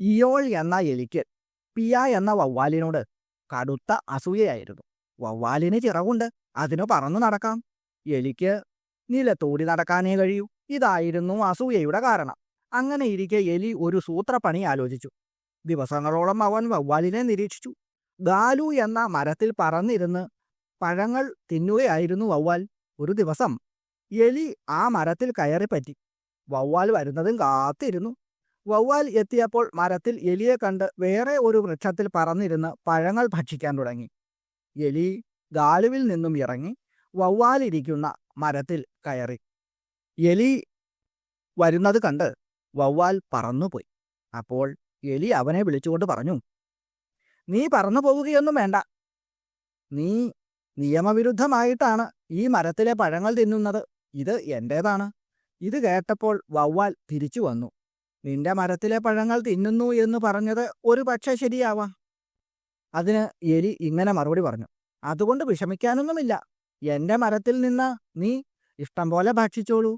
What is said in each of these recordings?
ഇയോൾ എന്ന എലിക്ക് പിയ എന്ന വവ്വാലിനോട് കടുത്ത അസൂയയായിരുന്നു. വവ്വാലിന് ചിറകുണ്ട്. അതിനു പറന്നു നടക്കാം. എലിക്ക് നിലത്തൂടി നടക്കാനേ കഴിയൂ. ഇതായിരുന്നു അസൂയയുടെ കാരണം അങ്ങനെ ഇരിക്കെ എലി ഒരു സൂത്രപ്പണി ആലോചിച്ചു. ദിവസങ്ങളോളം അവൻ വവ്വാലിനെ നിരീക്ഷിച്ചു. ഗാലു എന്ന മരത്തിൽ പറന്നിരുന്ന് പഴങ്ങൾ തിന്നുകയായിരുന്നു വവ്വാൽ. ഒരു ദിവസം എലി ആ മരത്തിൽ കയറിപ്പറ്റി. വവ്വാൽ വരുന്നതും കാത്തിരുന്നു. വവ്വാൽ എത്തിയപ്പോൾ മരത്തിൽ എലിയെ കണ്ട് വേറെ ഒരു വൃക്ഷത്തിൽ പറന്നിരുന്ന് പഴങ്ങൾ ഭക്ഷിക്കാൻ തുടങ്ങി. എലി ഗാലുവിൽ നിന്നും ഇറങ്ങി വവ്വാലിരിക്കുന്ന മരത്തിൽ കയറി. എലി വരുന്നത് കണ്ട് വവ്വാൽ പറന്നുപോയി. അപ്പോൾ എലി അവനെ വിളിച്ചുകൊണ്ട് പറഞ്ഞു നീ പറന്നു പോവുകയൊന്നും വേണ്ട. നീ നിയമവിരുദ്ധമായിട്ടാണ് ഈ മരത്തിലെ പഴങ്ങൾ തിന്നുന്നത്. ഇത് എന്റേതാണ്. ഇത് കേട്ടപ്പോൾ വവ്വാൽ തിരിച്ചു വന്നു. നിന്റെ മരത്തിലെ പഴങ്ങൾ തിന്നുന്നു എന്ന് പറഞ്ഞത് ഒരു പക്ഷേ ശരിയാവാം. അതിന് എലി ഇങ്ങനെ മറുപടി പറഞ്ഞു അതുകൊണ്ട് വിഷമിക്കാനൊന്നുമില്ല. എന്റെ മരത്തിൽ നിന്ന് നീ ഇഷ്ടം പോലെ ഭക്ഷിച്ചോളൂ.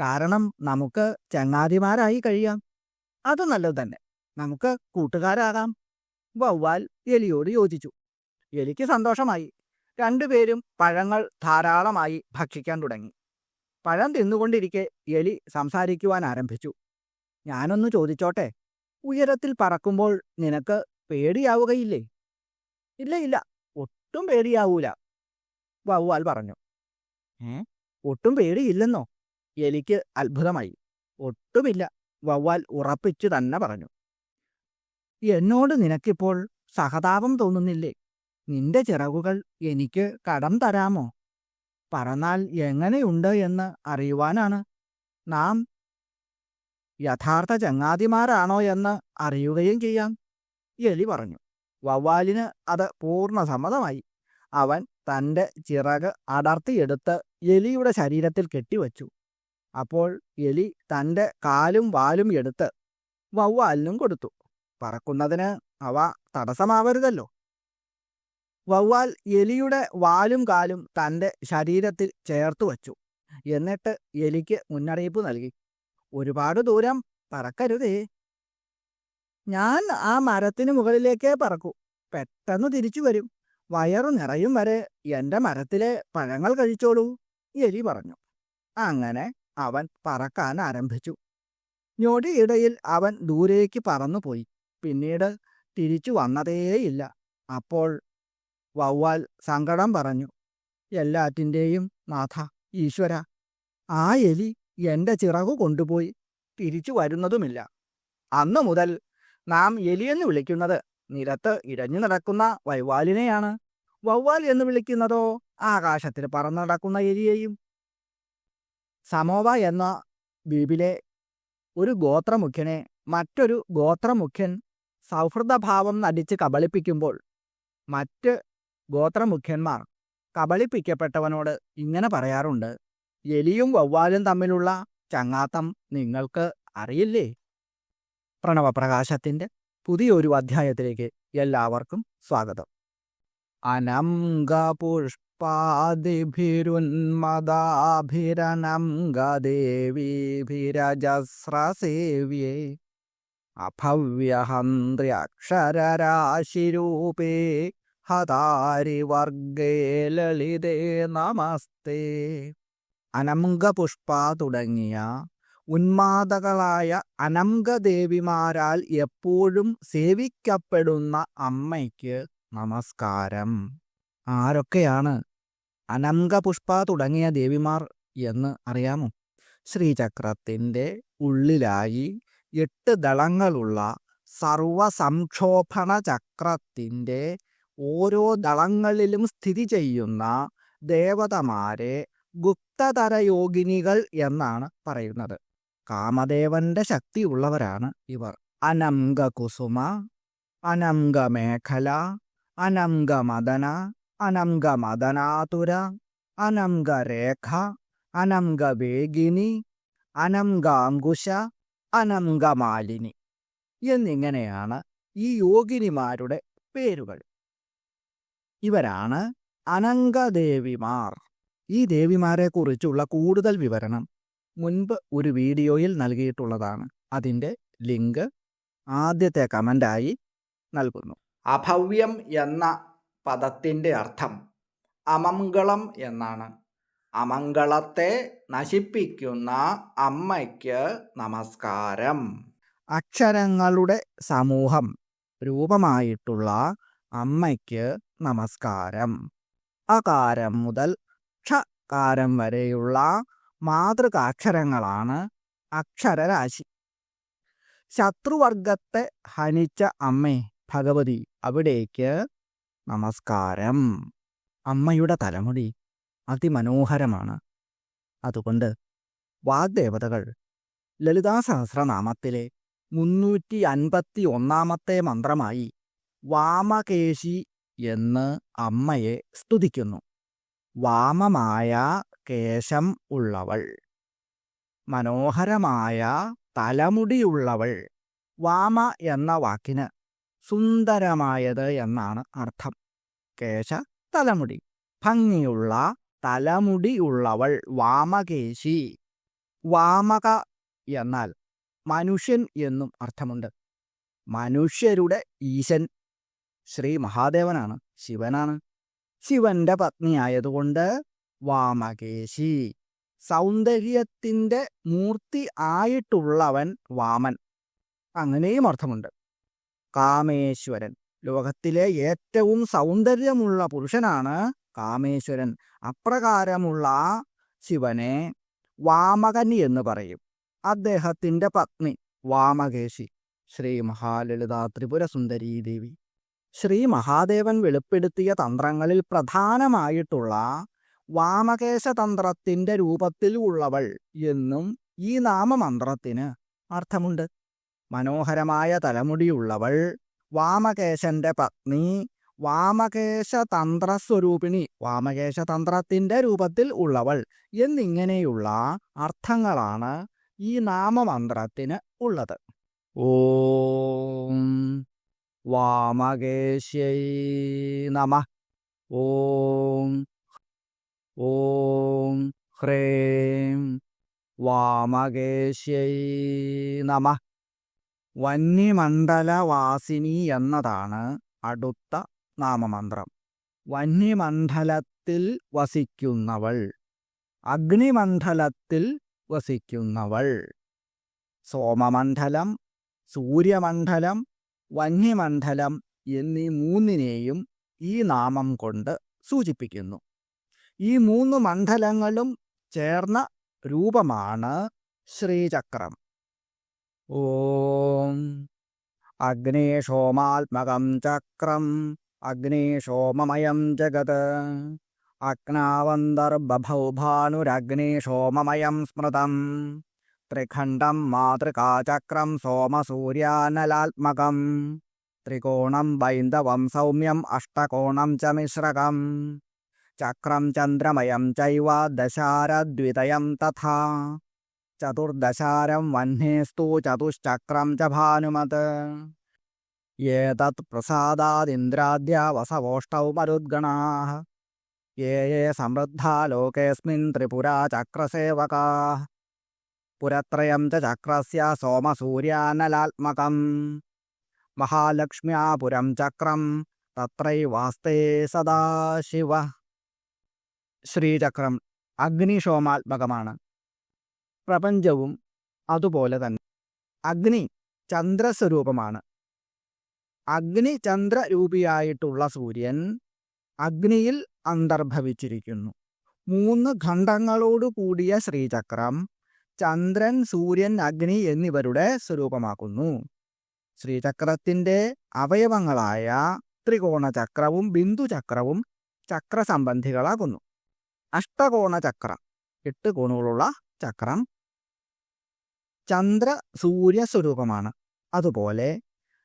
കാരണം നമുക്ക് ചങ്ങാതിമാരായി കഴിയാം. അത് നല്ലത് തന്നെ. നമുക്ക് കൂട്ടുകാരാകാം. വവ്വാൽ എലിയോട് യോജിച്ചു. എലിക്ക് സന്തോഷമായി. രണ്ടുപേരും പഴങ്ങൾ ധാരാളമായി ഭക്ഷിക്കാൻ തുടങ്ങി. പഴം തിന്നുകൊണ്ടിരിക്കെ എലി സംസാരിക്കുവാൻ ആരംഭിച്ചു. ഞാനൊന്ന് ചോദിച്ചോട്ടെ. ഉയരത്തിൽ പറക്കുമ്പോൾ നിനക്ക് പേടിയാവുകയില്ലേ? ഇല്ല ഇല്ല. ഒട്ടും പേടിയാവൂല. വവ്വാൽ പറഞ്ഞു. ഏ ഒട്ടും പേടിയില്ലെന്നോ? എലിക്ക് അത്ഭുതമായി. ഒട്ടുമില്ല. വവ്വാൽ ഉറപ്പിച്ചു തന്നെ പറഞ്ഞു. എന്നോട് നിനക്കിപ്പോൾ സഹതാപം തോന്നുന്നില്ലേ? നിന്റെ ചിറകുകൾ എനിക്ക് കടം തരാമോ? പറന്നാൽ എങ്ങനെയുണ്ട് എന്ന് അറിയുവാനാണ് നാം യഥാർത്ഥ ചങ്ങാതിമാരാണോ എന്ന് അറിയുകയും ചെയ്യാം. എലി പറഞ്ഞു. വവ്വാലിന് അത് പൂർണ സമ്മതമായി അവൻ തന്റെ ചിറക് അടർത്തിയെടുത്ത് എലിയുടെ ശരീരത്തിൽ കെട്ടിവച്ചു. അപ്പോൾ എലി തന്റെ കാലും വാലും എടുത്ത് വവ്വാലിനും കൊടുത്തു. പറക്കുന്നതിന് അവ തടസ്സമാവരുതല്ലോ. വവ്വാൽ എലിയുടെ വാലും കാലും തന്റെ ശരീരത്തിൽ ചേർത്തു വച്ചു. എന്നിട്ട് എലിക്ക് മുന്നറിയിപ്പ് നൽകി. ഒരുപാട് ദൂരം പറക്കരുതേ. ഞാൻ ആ മരത്തിന് മുകളിലേക്കേ പറക്കൂ. പെട്ടെന്ന് തിരിച്ചു വരും. വയറു നിറയും വരെ എന്റെ മരത്തിലെ പഴങ്ങൾ കഴിച്ചോളൂ എലി പറഞ്ഞു. അങ്ങനെ അവൻ പറക്കാൻ ആരംഭിച്ചു. ഞൊടിയിടയിൽ അവൻ ദൂരേക്ക് പറന്നുപോയി. പിന്നീട് തിരിച്ചു വന്നതേയില്ല. അപ്പോൾ വവ്വാൽ സങ്കടം പറഞ്ഞു. എല്ലാറ്റിന്റെയും നാഥ ഈശ്വര ആ എലി എന്റെ ചിറകു കൊണ്ടുപോയി. തിരിച്ചു വരുന്നതുമില്ല. അന്നു മുതൽ നാം എലിയെന്ന് വിളിക്കുന്നത് നിരത്ത് ഇഴഞ്ഞു നടക്കുന്ന വൈവാലിനെയാണ് വവ്വാൽ എന്ന് വിളിക്കുന്നതോ ആകാശത്തിൽ പറന്നു നടക്കുന്ന എലിയെയും. സമോവ എന്ന ദ്വീപിലെ ഒരു ഗോത്രമുഖ്യനെ മറ്റൊരു ഗോത്രമുഖ്യൻ സൗഹൃദഭാവം നടിച്ച് കബളിപ്പിക്കുമ്പോൾ മറ്റ് ഗോത്രമുഖ്യന്മാർ കബളിപ്പിക്കപ്പെട്ടവനോട് ഇങ്ങനെ പറയാറുണ്ട്. എലിയും വവ്വാലും തമ്മിലുള്ള ചങ്ങാത്തം നിങ്ങൾക്ക് അറിയില്ലേ? പ്രണവപ്രകാശത്തിന്റെ പുതിയൊരു അധ്യായത്തിലേക്ക് എല്ലാവർക്കും സ്വാഗതം. അനംഗ പുഷ്പാദിഭിരുന്മദാഭിരനംഗദേവീഭിരജസ്രസേവ്യേ അഭവ്യഹന്ത്ര്യക്ഷരരാശിരൂപേ ഹതാരിവർഗേ ലളിതേ നമസ്തേ അനംഗപുഷ്പ തുടങ്ങിയ ഉന്മാദകളായ അനംഗദേവിമാരാൽ എപ്പോഴും സേവിക്കപ്പെടുന്ന അമ്മയ്ക്ക് നമസ്കാരം. ആരൊക്കെയാണ് അനംഗപുഷ്പ തുടങ്ങിയ ദേവിമാർ എന്ന് അറിയാമോ? ശ്രീചക്രത്തിന്റെ ഉള്ളിലായി എട്ട് ദളങ്ങളുള്ള സർവസംക്ഷോഭണ ചക്രത്തിന്റെ ഓരോ ദളങ്ങളിലും സ്ഥിതി ചെയ്യുന്ന ദേവതമാരെ ഗുപ്തതര യോഗിനികൾ എന്നാണ് പറയുന്നത്. കാമദേവന്റെ ശക്തിയുള്ളവരാണ് ഇവർ. അനംഗ കുസുമ അനംഗ മേഖല അനംഗ മദന അനംഗ മദനാതുര അനംഗ രേഖ അനംഗ വേഗിനി അനംഗാങ്കുശ അനംഗമാലിനി എന്നിങ്ങനെയാണ് ഈ യോഗിനിമാരുടെ പേരുകൾ. ഇവരാണ് അനംഗദേവിമാർ. ഈ ദേവിമാരെക്കുറിച്ചുള്ള കൂടുതൽ വിവരണം മുൻപ് ഒരു വീഡിയോയിൽ നൽകിയിട്ടുള്ളതാണ്. അതിന്റെ ലിങ്ക് ആദ്യത്തെ കമന്റായി നൽകുന്നു. അഭവ്യം എന്ന പദത്തിന്റെ അർത്ഥം അമംഗളം എന്നാണ്. അമംഗളത്തെ നശിപ്പിക്കുന്ന അമ്മയ്ക്ക് നമസ്കാരം. അക്ഷരങ്ങളുടെ സമൂഹം രൂപമായിട്ടുള്ള അമ്മയ്ക്ക് നമസ്കാരം. അകാരം മുതൽ ക്ഷകാരം വരെയുള്ള മാതൃക അക്ഷരങ്ങളാണ് അക്ഷരരാശി. ശത്രുവർഗത്തെ ഹനിച്ച അമ്മേ ഭഗവതി അവിടേക്ക് നമസ്കാരം. അമ്മയുടെ തലമുടി അതിമനോഹരമാണ്. അതുകൊണ്ട് വാഗ്ദേവതകൾ ലളിതാ സഹസ്രനാമത്തിലെ മുന്നൂറ്റി അൻപത്തി ഒന്നാമത്തെ മന്ത്രമായി വാമകേശി എന്ന് അമ്മയെ സ്തുതിക്കുന്നു. വാമമായ കേശം ഉള്ളവൾ. മനോഹരമായ തലമുടിയുള്ളവൾ. വാമ എന്ന വാക്കിന് സുന്ദരമായത് എന്നാണ് അർത്ഥം. കേശ തലമുടി. ഭംഗിയുള്ള തലമുടിയുള്ളവൾ വാമകേശി. വാമക എന്നാൽ മനുഷ്യൻ എന്നും അർത്ഥമുണ്ട്. മനുഷ്യരുടെ ഈശൻ. ശ്രീ മഹാദേവനാണ് ശിവനാണ്. ശിവന്റെ പത്നിയായതുകൊണ്ട് വാമകേശി. സൗന്ദര്യത്തിന്റെ മൂർത്തി ആയിട്ടുള്ളവൻ വാമൻ. അങ്ങനെയും അർത്ഥമുണ്ട്. കാമേശ്വരൻ. ലോകത്തിലെ ഏറ്റവും സൗന്ദര്യമുള്ള പുരുഷനാണ് കാമേശ്വരൻ. അപ്രകാരമുള്ള ശിവനെ വാമകൻ എന്ന് പറയും. അദ്ദേഹത്തിന്റെ പത്നി വാമകേശി. ശ്രീ മഹാലളിത ത്രിപുര സുന്ദരീ ദേവി ശ്രീ മഹാദേവൻ വെളിപ്പെടുത്തിയ തന്ത്രങ്ങളിൽ പ്രധാനമായിട്ടുള്ള വാമകേശതന്ത്രത്തിന്റെ രൂപത്തിൽ ഉള്ളവൾ എന്നും ഈ നാമമന്ത്രത്തിന് അർത്ഥമുണ്ട്. മനോഹരമായ തലമുടിയുള്ളവൾ വാമകേശന്റെ പത്നി വാമകേശ തന്ത്രസ്വരൂപിണി വാമകേശ രൂപത്തിൽ ഉള്ളവൾ എന്നിങ്ങനെയുള്ള അർത്ഥങ്ങളാണ് ഈ നാമമന്ത്രത്തിന് ഉള്ളത്. ഓം. വാമകേശ്യൈ നമ. ഓം ഓം ഹ്രേം. വാമകേശ്യൈ നമ. വന്യമണ്ഡലവാസിനി എന്നതാണ് അടുത്ത നാമമന്ത്രം. വന്യമണ്ഡലത്തിൽ വസിക്കുന്നവൾ. അഗ്നിമണ്ഡലത്തിൽ വസിക്കുന്നവൾ. സോമമണ്ഡലം സൂര്യമണ്ഡലം വന്യമണ്ഡലം എന്നീ മൂന്നിനെയും ഈ നാമം കൊണ്ട് സൂചിപ്പിക്കുന്നു. ഈ മൂന്ന് മണ്ഡലങ്ങളും ചേർന്ന രൂപമാണ് ശ്രീചക്രം. ഓം അഗ്നേഷോമാത്മകം ചക്രം അഗ്നേഷോമമയം ജഗത്. അഗ്നാവന്തർബഭൗ ഭാനുരഗ്നേഷോമമയം സ്മൃതം. त्रिखंडम त्रिखण्डं सोम सूर्यानलात्मक त्रिकोणं वैंदव सौम्यम अष्टोण च मिश्रक चक्रम चंद्रम चैव तथा। चतुर्दशारम वह्नेस्तु चतुश्चक्रम च भानुमत। ये प्रसादादिन्द्राद्या वसवोष्टौ मरुद्गणाः। ये ये समृद्धा लोकेऽस्मिन् चक्रसेवका। പുരത്രയം ചക്രസ്യ സോമസൂര്യാനലാത്മകം മഹാലക്ഷ്മ്യാ പുരം ചക്രം തത്രൈവാസ്തേ സദാശിവ ശ്രീചക്രം അഗ്നിശോമാത്മകമാണ് പ്രപഞ്ചവും അതുപോലെ തന്നെ അഗ്നി ചന്ദ്രസ്വരൂപമാണ്। അഗ്നി ചന്ദ്രരൂപിയായിട്ടുള്ള സൂര്യൻ അഗ്നിയിൽ അന്തർഭവിച്ചിരിക്കുന്നു। മൂന്ന് ഖണ്ഡങ്ങളോടുകൂടിയ ശ്രീചക്രം ചന്ദ്രൻ സൂര്യൻ അഗ്നി എന്നിവരുടെ സ്വരൂപമാക്കുന്നു. ശ്രീചക്രത്തിന്റെ അവയവങ്ങളായ ത്രികോണചക്രവും ബിന്ദുചക്രവും ചക്രസംബന്ധികളാകുന്നു. അഷ്ടകോണ ചക്രം എട്ട് കോണുകളുള്ള ചക്രം. ചന്ദ്ര സൂര്യ സ്വരൂപമാണ്. അതുപോലെ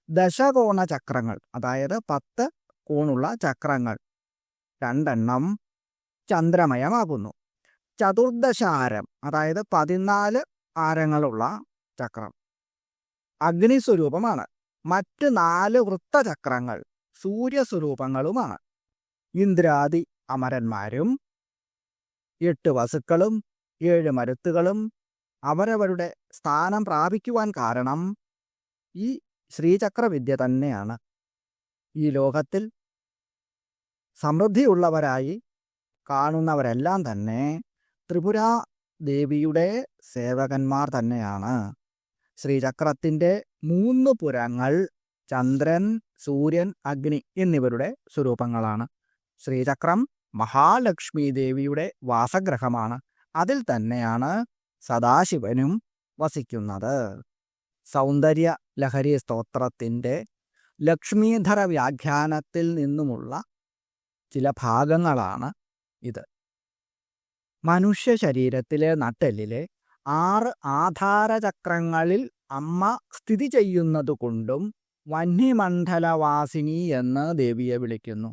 ദശകോണ ചക്രങ്ങൾ അതായത് പത്ത് കോണുള്ള ചക്രങ്ങൾ രണ്ടെണ്ണം ചന്ദ്രമയമാകുന്നു. ചതുർദശാരം അതായത് പതിനാല് ആരങ്ങളുള്ള ചക്രം. അഗ്നിസ്വരൂപമാണ്. മറ്റ് നാല് വൃത്തചക്രങ്ങൾ സൂര്യസ്വരൂപങ്ങളുമാണ്. ഇന്ദ്രാദി അമരന്മാരും എട്ട് വസുക്കളും ഏഴ് മരുത്തുകളും അവരവരുടെ സ്ഥാനം പ്രാപിക്കുവാൻ കാരണം ഈ ശ്രീചക്രവിദ്യ തന്നെയാണ്. ഈ ലോകത്തിൽ സമൃദ്ധിയുള്ളവരായി കാണുന്നവരെല്ലാം തന്നെ ത്രിപുര ദേവിയുടെ സേവകന്മാർ തന്നെയാണ്. ശ്രീചക്രത്തിന്റെ മൂന്ന് പുരങ്ങൾ ചന്ദ്രൻ സൂര്യൻ അഗ്നി എന്നിവരുടെ സ്വരൂപങ്ങളാണ്. ശ്രീചക്രം മഹാലക്ഷ്മി ദേവിയുടെ വാസഗ്രഹമാണ് അതിൽ തന്നെയാണ് സദാശിവനും വസിക്കുന്നത്. സൗന്ദര്യ ലഹരി സ്തോത്രത്തിന്റെ ലക്ഷ്മീധര വ്യാഖ്യാനത്തിൽ നിന്നുമുള്ള ചില ഭാഗങ്ങളാണ് ഇത്. മനുഷ്യ ശരീരത്തിലെ നട്ടെല്ലിലെ ആറ് ആധാരചക്രങ്ങളിൽ അമ്മ സ്ഥിതി ചെയ്യുന്നതുകൊണ്ടും വന്യമണ്ഡലവാസിനി എന്ന് ദേവിയെ വിളിക്കുന്നു.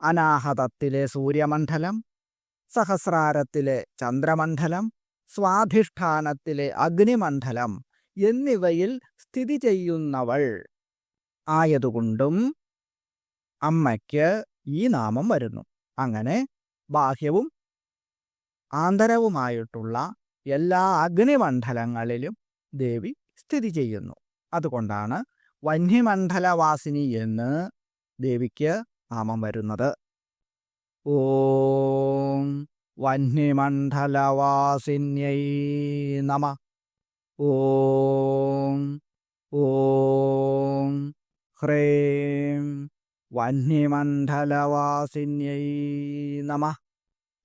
അനാഹതത്തിലെ സൂര്യമണ്ഡലം സഹസ്രാരത്തിലെ ചന്ദ്രമണ്ഡലം സ്വാധിഷ്ഠാനത്തിലെ അഗ്നിമണ്ഡലം എന്നിവയിൽ സ്ഥിതി ചെയ്യുന്നവൾ ആയതുകൊണ്ടും അമ്മയ്ക്ക് ഈ നാമം വരുന്നു. അങ്ങനെ ബാഹ്യവും ആന്തരവുമായിട്ടുള്ള എല്ലാ അഗ്നിമണ്ഡലങ്ങളിലും ദേവി സ്ഥിതി ചെയ്യുന്നു. അതുകൊണ്ടാണ് വന്യമണ്ഡലവാസിനി എന്ന് ദേവിക്ക് നാമം വരുന്നത്. ഓം വന്യമണ്ഡലവാസിന്യൈ നമ. ഓം ഓം ഹ്രേം വന്യമണ്ഡലവാസിന്യൈ നമ.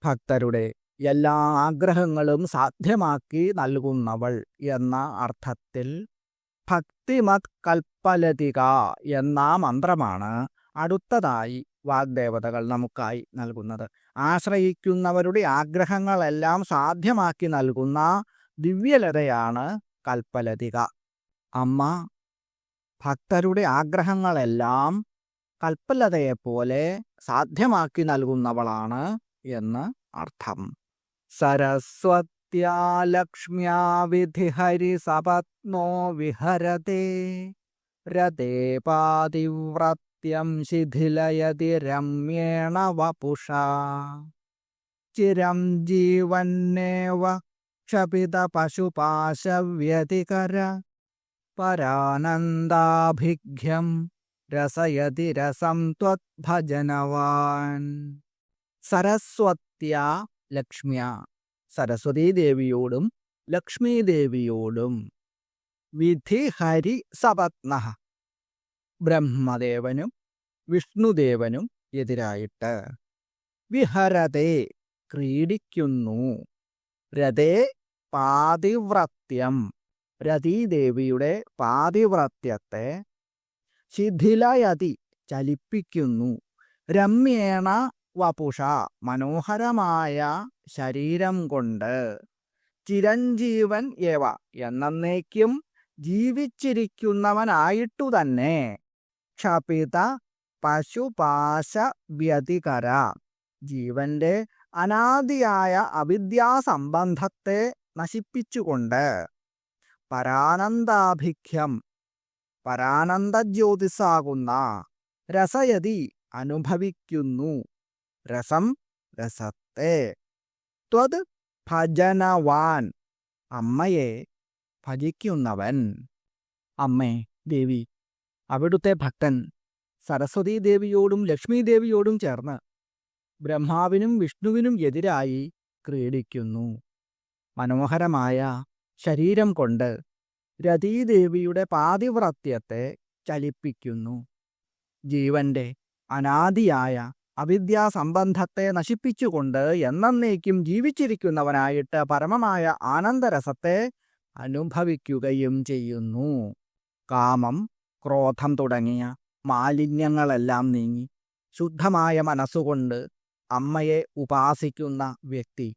ഭക്തരുടെ എല്ലാ ആഗ്രഹങ്ങളും സാധ്യമാക്കി നൽകുന്നവൾ എന്ന അർത്ഥത്തിൽ ഭക്തിമത് കൽപ്പലതിക എന്ന മന്ത്രമാണ് അടുത്തതായി വാഗ്ദേവതകൾ നമുക്കായി നൽകുന്നത്. ആശ്രയിക്കുന്നവരുടെ ആഗ്രഹങ്ങളെല്ലാം സാധ്യമാക്കി നൽകുന്ന ദിവ്യലതയാണ് കൽപ്പലതിക. അമ്മ ഭക്തരുടെ ആഗ്രഹങ്ങളെല്ലാം കൽപ്പലതയെപ്പോലെ സാധ്യമാക്കി നൽകുന്നവളാണ് എന്ന് അർത്ഥം. സരസ്വത്യാ ലക്ഷ്മ്യാ വിധിഹരി സപത്നോ വിഹരത്തെ രതേ പാതിവ്രത്യം ശിഥിലയതി രമ്യേണ വപുഷ ചിരം ജീവന്നേവ ക്ഷപിത പശുപാശവ്യതികര പരാനന്ദാഭിഘ്യം രസയതി രസം ത്വദ്ഭജനവാൻ സരസ്വത്യ ലക്ഷ്മ്യ സരസ്വതീ ദേവിയോടും ലക്ഷ്മി ദേവിയോടും വിധി ഹരി സപത്ന. ബ്രഹ്മദേവനും വിഷ്ണുദേവനും എതിരായിട്ട്. വിഹരതെ ക്രീഡിക്കുന്നു. രതേ പാതിവ്രത്യം. രതീദേവിയുടെ പാതിവ്രത്യത്തെ ശിഥിലയതി ചലിപ്പിക്കുന്നു. രമ്യേണ വപുഷ മനോഹരമായ ശരീരം കൊണ്ട് ചിരഞ്ജീവൻ ഏവ എന്നേക്കും ജീവിച്ചിരിക്കുന്നവനായിട്ടു തന്നെ ക്ഷപിത പശുപാശ വ്യതികര ജീവന്റെ അനാദിയായ അവിദ്യാസംബന്ധത്തെ നശിപ്പിച്ചുകൊണ്ട് പരാനന്ദാഭിഖ്യം പരാനന്ദജ്യോതിസാകുന്ന രസയതി അനുഭവിക്കുന്നു. രസം രസത്തെ. ത്വത് ഭജനവാൻ. അമ്മയെ ഭജിക്കുന്നവൻ. അമ്മേ ദേവി അവിടുത്തെ ഭക്തൻ സരസ്വതീ ദേവിയോടും ലക്ഷ്മി ദേവിയോടും ചേർന്ന് ബ്രഹ്മാവിനും വിഷ്ണുവിനും എതിരായി ക്രീഡിക്കുന്നു. മനോഹരമായ ശരീരം കൊണ്ട് രതീദേവിയുടെ പാതിവ്രത്യത്തെ ചലിപ്പിക്കുന്നു. ജീവന്റെ അനാദിയായ അവിദ്യാസംബന്ധത്തെ നശിപ്പിച്ചുകൊണ്ട് എന്നേക്കും ജീവിച്ചിരിക്കുന്നവനായിട്ട് പരമമായ ആനന്ദരസത്തെ അനുഭവിക്കുകയും ചെയ്യുന്നു. കാമം ക്രോധം തുടങ്ങിയ മാലിന്യങ്ങളെല്ലാം നീങ്ങി ശുദ്ധമായ മനസ്സുകൊണ്ട് അമ്മയെ ഉപാസിക്കുന്ന വ്യക്തി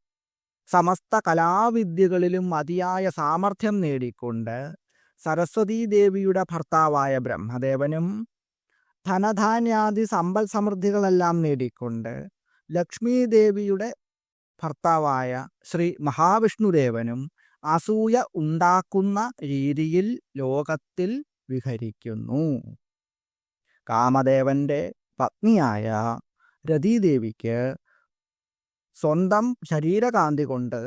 സമസ്ത കലാവിദ്യകളിലും മതിയായ സാമർഥ്യം നേടിക്കൊണ്ട് സരസ്വതീദേവിയുടെ ഭർത്താവായ ബ്രഹ്മദേവനും ധനധാന്യാദി സമ്പൽ സമൃദ്ധികളെല്ലാം നേടിക്കൊണ്ട് ലക്ഷ്മി ദേവിയുടെ ഭർത്താവായ ശ്രീ മഹാവിഷ്ണുദേവനും അസൂയ ഉണ്ടാക്കുന്ന രീതിയിൽ ലോകത്തിൽ വിഹരിക്കുന്നു. കാമദേവന്റെ പത്നിയായ രതീദേവിക്ക് സ്വന്തം ശരീരകാന്തി കൊണ്ട്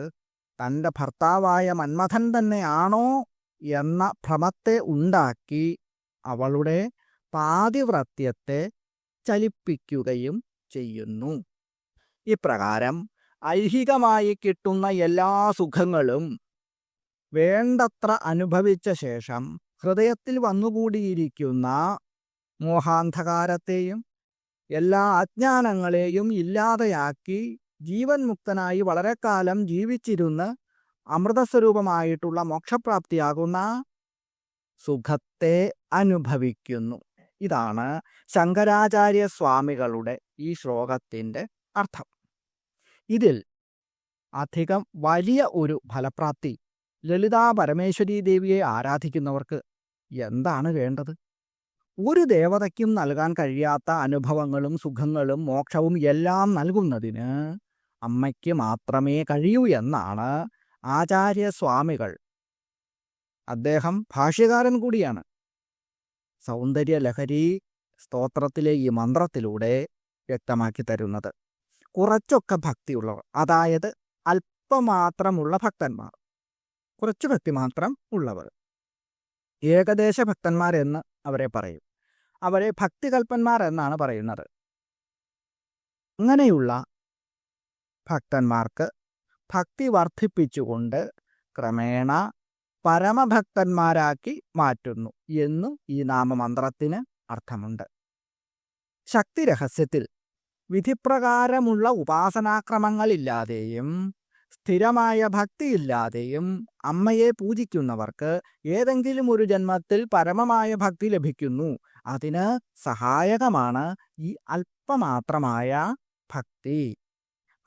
തന്റെ ഭർത്താവായ മന്മഥൻ തന്നെയാണോ എന്ന ഭ്രമത്തെ ഉണ്ടാക്കി അവളുടെ പാതിവ്രത്യത്തെ ചലിപ്പിക്കുകയും ചെയ്യുന്നു. ഇപ്രകാരം ഐഹികമായി കിട്ടുന്ന എല്ലാ സുഖങ്ങളും വേണ്ടത്ര അനുഭവിച്ച ശേഷം ഹൃദയത്തിൽ വന്നുകൂടിയിരിക്കുന്ന മോഹാന്ധകാരത്തെയും എല്ലാ അജ്ഞാനങ്ങളെയും ഇല്ലാതെയാക്കി ജീവൻ മുക്തനായി വളരെ കാലം ജീവിച്ചിരുന്ന് അമൃതസ്വരൂപമായിട്ടുള്ള മോക്ഷപ്രാപ്തിയാകുന്ന സുഖത്തെ അനുഭവിക്കുന്നു. ഇതാണ് ശങ്കരാചാര്യ സ്വാമികളുടെ ഈ ശ്ലോകത്തിന്റെ അർത്ഥം. ഇതിൽ അധികം വലിയ ഒരു ഫലപ്രാപ്തി ലളിതാ പരമേശ്വരി ദേവിയെ ആരാധിക്കുന്നവർക്ക് എന്താണ് വേണ്ടത്? ഒരു ദേവതയ്ക്കും നൽകാൻ കഴിയാത്ത അനുഭവങ്ങളും സുഖങ്ങളും മോക്ഷവും എല്ലാം നൽകുന്നതിന് അമ്മയ്ക്ക് മാത്രമേ കഴിയൂ എന്നാണ് ആചാര്യസ്വാമികൾ. അദ്ദേഹം ഭാഷ്യകാരൻ കൂടിയാണ്. സൗന്ദര്യ ലഹരി സ്തോത്രത്തിലെ ഈ മന്ത്രത്തിലൂടെ വ്യക്തമാക്കി തരുന്നത്. കുറച്ചൊക്കെ ഭക്തിയുള്ളവർ അതായത് അല്പമാത്രമുള്ള ഭക്തന്മാർ കുറച്ച് ഭക്തി മാത്രം ഉള്ളവർ. ഏകദേശ ഭക്തന്മാരെന്ന് അവരെ പറയും. അവരെ ഭക്തികൽപ്പന്മാർ എന്നാണ് പറയുന്നത്. അങ്ങനെയുള്ള ഭക്തന്മാർക്ക് ഭക്തി വർദ്ധിപ്പിച്ചുകൊണ്ട് ക്രമേണ പരമഭക്തന്മാരാക്കി മാറ്റുന്നു എന്നും ഈ നാമമന്ത്രത്തിന് അർത്ഥമുണ്ട്. ശക്തി രഹസ്യത്തിൽ വിധിപ്രകാരമുള്ള ഉപാസനാക്രമങ്ങളില്ലാതെയും സ്ഥിരമായ ഭക്തിയില്ലാതെയും അമ്മയെ പൂജിക്കുന്നവർക്ക് ഏതെങ്കിലും ഒരു ജന്മത്തിൽ പരമമായ ഭക്തി ലഭിക്കുന്നു. അതിന് സഹായകമാണ് ഈ അല്പമാത്രമായ ഭക്തി.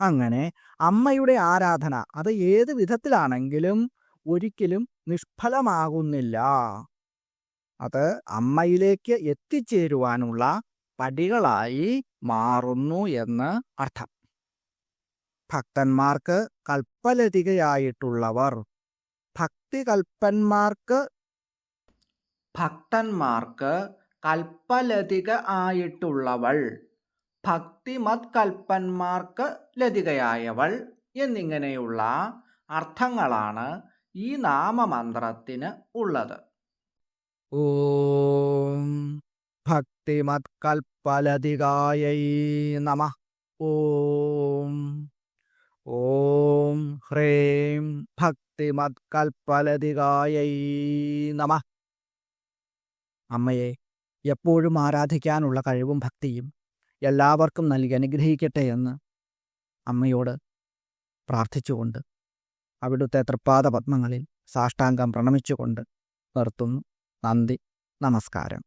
അങ്ങനെ അമ്മയുടെ ആരാധന അത് ഏത് വിധത്തിലാണെങ്കിലും ഒരിക്കലും നിഷ്ഫലമാകുന്നില്ല. അത് അമ്മയിലേക്ക് എത്തിച്ചേരുവാനുള്ള പടികളായി മാറുന്നു എന്ന് അർത്ഥം. ഭക്തന്മാർക്ക് കൽപ്പലതികയായിട്ടുള്ളവർ. ഭക്തികൽപ്പന്മാർക്ക് ഭക്തന്മാർക്ക് കൽപ്പലതിക ആയിട്ടുള്ളവൾ. ഭക്തിമത് കൽപ്പന്മാർക്ക് ലതികയായവൾ എന്നിങ്ങനെയുള്ള അർത്ഥങ്ങളാണ് ഈ നാമമന്ത്രത്തിന് ഉള്ളത്. ഓം ഭക്തിമത് കൽപ്പലതികായൈ നമ. ഓം ഓം ഹ്രീം ഭക്തിമത് കൽപ്പലതികായൈ നമ. അമ്മയെ എപ്പോഴും ആരാധിക്കാനുള്ള കഴിവും ഭക്തിയും എല്ലാവർക്കും നൽകി അനുഗ്രഹിക്കട്ടെ എന്ന് അമ്മയോട് പ്രാർത്ഥിച്ചുകൊണ്ട് അവിടുത്തെ തൃപ്പാദ പത്മങ്ങളിൽ സാഷ്ടാംഗം പ്രണമിച്ചുകൊണ്ട് നിർത്തുന്നു. നന്ദി. നമസ്കാരം.